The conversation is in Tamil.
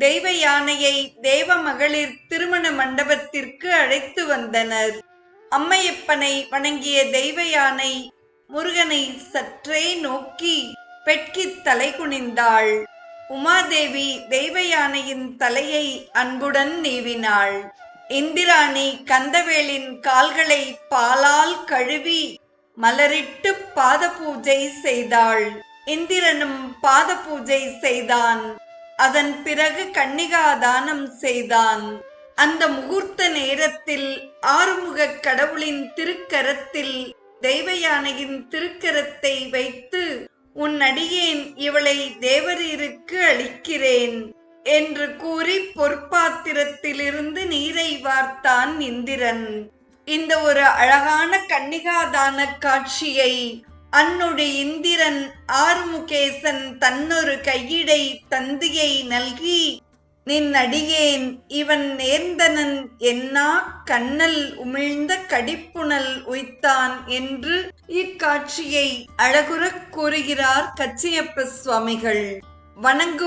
தெய்வ யானையை தேவ மகளிர் திருமண மண்டபத்திற்கு அழைத்து வந்தனர். அம்மையப்பனை வணங்கிய தெய்வ யானை முருகனை சற்றே நோக்கி பெட்கித் தலை குனிந்தாள். உமாதேவி தெய்வ யானையின் தலையை அன்புடன் நீவினாள். இந்திராணி கந்தவேலின் கால்களை பாலால் கழுவி மலரிட்டு பாத பூஜை செய்தாள். இந்திரனும் பாத பூஜை செய்தான். அதன் பிறகு கன்னிகா தானம் செய்தான். அந்த முகூர்த்த நேரத்தில் ஆறுமுக கடவுளின் திருக்கரத்தில் தெய்வ யானையின் திருக்கரத்தை வைத்து உன் அடியேன் இவளை தேவரீருக்கு அளிக்கிறேன் என்று கூறி பொற்பாத்திரத்திலிருந்து நீரை வார்த்தான் இந்திரன். இந்த ஒரு அழகான கன்னிகாதான காட்சியை அன்னுடைய இந்திரன் ஆறுமுகேசன் தன்னொரு கையிடை தந்தியை நல்கி நின் அடியேன் இவன் நேர்ந்தனன் என்னா கண்ணல் உமிழ்ந்த கடிப்புணல் உய்த்தான் என்று இக்காட்சியை அழகுறக் கூறுகிறார் கச்சியப்ப சுவாமிகள். வணங்கு